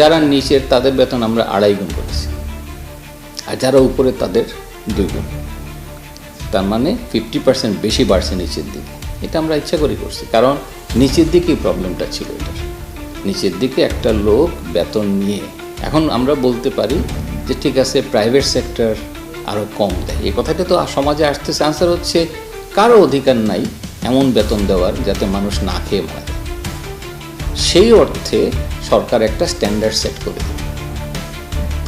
যারা নিচের, তাদের বেতন আমরা আড়াই গুণ করেছি। আর যারা উপরে, তাদের দুই গুণ। তার মানে ফিফটি পার্সেন্ট বেশি বাড়ছে নিচের দিকে। এটা আমরা ইচ্ছা করে করছি। কারণ নিচের দিকেই প্রবলেমটা ছিল এটার। নিচের দিকে একটা লোক বেতন নিয়ে, এখন আমরা বলতে পারি যে ঠিক আছে প্রাইভেট সেক্টর আরও কম দেয়। এই কথাটা তো সমাজে আসতেছে। আনসার হচ্ছে, কারও অধিকার নাই এমন বেতন দেওয়ার যাতে মানুষ না খেয়ে মারা যায়। সেই অর্থে সরকার একটা স্ট্যান্ডার্ড সেট করে দেবে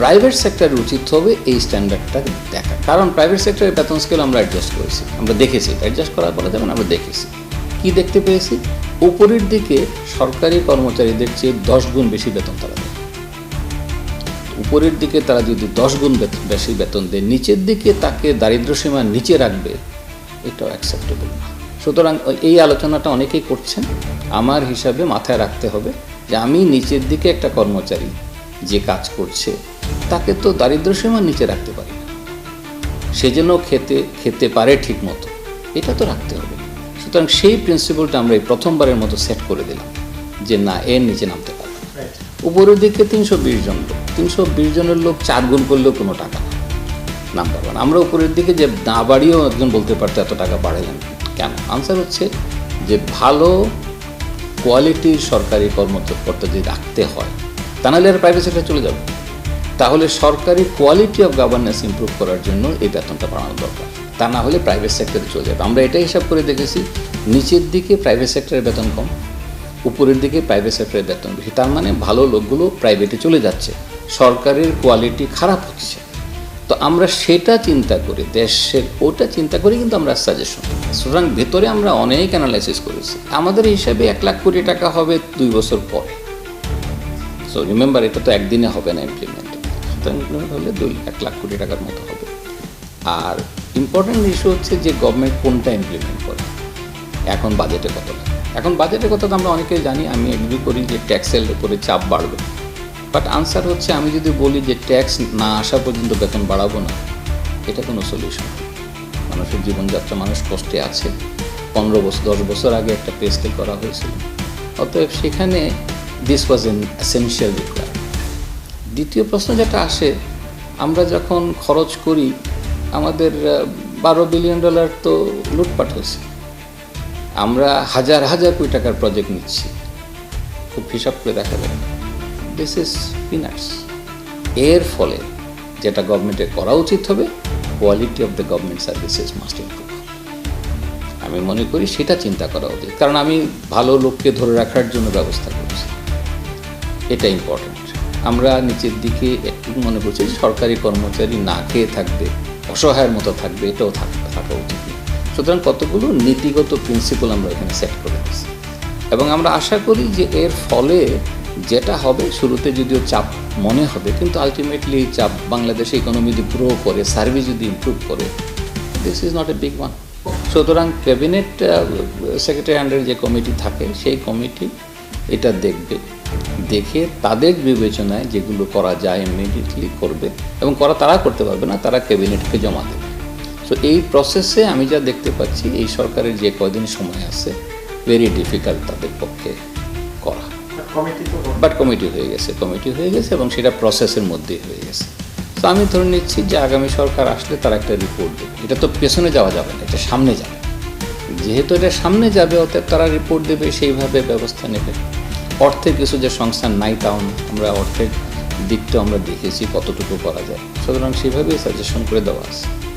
প্রাইভেট সেক্টরের উচিত হবে এই স্ট্যান্ডার্ডটা দেখা। কারণ প্রাইভেট সেক্টরের বেতন স্কেল আমরা অ্যাডজাস্ট করেছি। আমরা দেখেছি অ্যাডজাস্ট করা বলা যাবে না আমরা দেখেছি। কি দেখতে পেয়েছি? উপরের দিকে সরকারি কর্মচারীদের চেয়ে দশ গুণ বেশি বেতন তারা দেয়। উপরের দিকে তারা যদি দশ গুণ বেশি বেতন দেয়, নিচের দিকে তাকে দারিদ্র সীমার নিচে রাখবে এটাও অ্যাকসেপ্টেবল না। সুতরাং এই আলোচনাটা অনেকেই করছেন। আমার হিসাবে মাথায় রাখতে হবে যে আমি নিচের দিকে একটা কর্মচারী যে কাজ করছে তাকে তো দারিদ্র সীমার নিচে রাখতে পারি না। সে যেন খেতে খেতে পারে ঠিক মতো এটা তো রাখতে হবে। সুতরাং সেই প্রিন্সিপালটা আমরা এই প্রথমবারের মতো সেট করে দিলাম যে না এর নিচে নামতে পারবে উপরের দিকে তিনশো বিশ জন লোক। তিনশো বিশ জনের লোক চার গুণ করলেও কোনো টাকা না। Number one. আমরা উপরের দিকে যে না বাড়িয়েও একজন বলতে পারতো এত টাকা বাড়ালেন কেন? আনসার হচ্ছে যে ভালো কোয়ালিটির সরকারি কর্মকর্তা যদি রাখতে হয় তা নাহলে আর প্রাইভেট সেক্টর চলে যাবে। তাহলে সরকারি কোয়ালিটি অফ গভর্নেন্স ইমপ্রুভ করার জন্য এই বেতনটা বাড়ানো দরকার। তা না হলে প্রাইভেট সেক্টরে চলে যাবে। আমরা এটাই হিসাব করে দেখেছি, নিচের দিকে প্রাইভেট সেক্টরের বেতন কম, উপরের দিকে প্রাইভেট সেক্টরের বেতন বেশি। তার মানে ভালো লোকগুলো প্রাইভেটে চলে যাচ্ছে। সরকারের কোয়ালিটি খারাপ হচ্ছে। তো আমরা সেটা চিন্তা করি, দেশের ওটা চিন্তা করি কিন্তু আমরা সাজেশন সুতরাং ভেতরে আমরা অনেক অ্যানালাইসিস করেছি। আমাদের হিসাবে এক লাখ কোটি টাকা হবে দুই বছর পর। সো রিমেম্বার এটা তো একদিনে হবে না ইমপ্লিমেন্ট হলে দুই, এক লাখ কোটি টাকার মতো হবে। আর ইম্পর্টেন্ট ইস্যু হচ্ছে যে গভর্নমেন্ট কোনটা ইমপ্লিমেন্ট করে। এখন বাজেটে কত এখন বাজেটের কথা তো আমরা অনেকেই জানি, আমি এগ্রি করি যে ট্যাক্সের উপরে চাপ বাড়বে। বাট আনসার হচ্ছে আমি যদি বলি যে ট্যাক্স না আসা পর্যন্ত বেতন বাড়াবো না, এটা কোনো সলিউশন মানুষের জীবনযাত্রা মানুষ কষ্টে আছে। পনেরো বছর দশ বছর আগে একটা পেস্টে করা হয়েছিল। অতএব সেখানে this was an essential require দ্বিতীয় প্রশ্ন যেটা আসে, আমরা যখন খরচ করি, আমাদের বারো বিলিয়ন ডলার তো লুটপাট হয়েছে। আমরা হাজার হাজার কোটি টাকার প্রজেক্ট নিচ্ছি। খুব হিসাব করে দেখা যাবে দিস ইজ পিনাটস এর ফলে যেটা গভর্নমেন্টের করা উচিত হবে quality of the government services must improve আমি মনে করি সেটা চিন্তা করা উচিত। কারণ আমি ভালো লোককে ধরে রাখার জন্য ব্যবস্থা করছি। এটা ইম্পর্ট্যান্ট আমরা নিচের দিকে একটু মনে করছি, সরকারি কর্মচারী না খেয়ে থাকবে, অসহায়ের মতো থাকবে, এটাও থাক- উচিত। সুতরাং কতগুলো নীতিগত প্রিন্সিপাল আমরা এখানে সেট করে দিচ্ছি এবং আমরা আশা করি যে এর ফলে যেটা হবে, শুরুতে যদিও চাপ মনে হবে, কিন্তু আলটিমেটলি চাপ বাংলাদেশ ইকোনমি যদি গ্রো করে সার্ভিস যদি ইমপ্রুভ করে this is not a big one সুতরাং ক্যাবিনেট সেক্রেটারি আন্ডারে যে কমিটি থাকে, সেই কমিটি এটা দেখবে। দেখে তাদের বিবেচনায় যেগুলো করা যায় ইমিডিয়েটলি করবে, এবং করা তারা করতে পারবে না, তারা ক্যাবিনেটকে জমা দেবে। সো এই প্রসেসে আমি যা দেখতে পাচ্ছি, এই সরকারের যে কয়দিন সময় আছে ভেরি ডিফিকাল্ট তাদের পক্ষে। তো বাট। কমিটি হয়ে গেছে কমিটি হয়ে গেছে এবং সেটা প্রসেসের মধ্যেই হয়ে গেছে। তো আমি ধরে নিচ্ছি যে আগামী সরকার আসলে তারা একটা রিপোর্ট দেবে। এটা তো পেছনে যাওয়া যাবে না, এটা সামনে যাবে। যেহেতু এটা সামনে যাবে, অতএব তারা রিপোর্ট দেবে, সেইভাবে ব্যবস্থা নেবে। অর্থের কিছু যে সংস্থান নাই তাও। আমরা অর্থের দিকটা আমরা দেখেছি কতটুকু করা যায়। সুতরাং সেভাবেই সাজেশন করে দেওয়া আছে।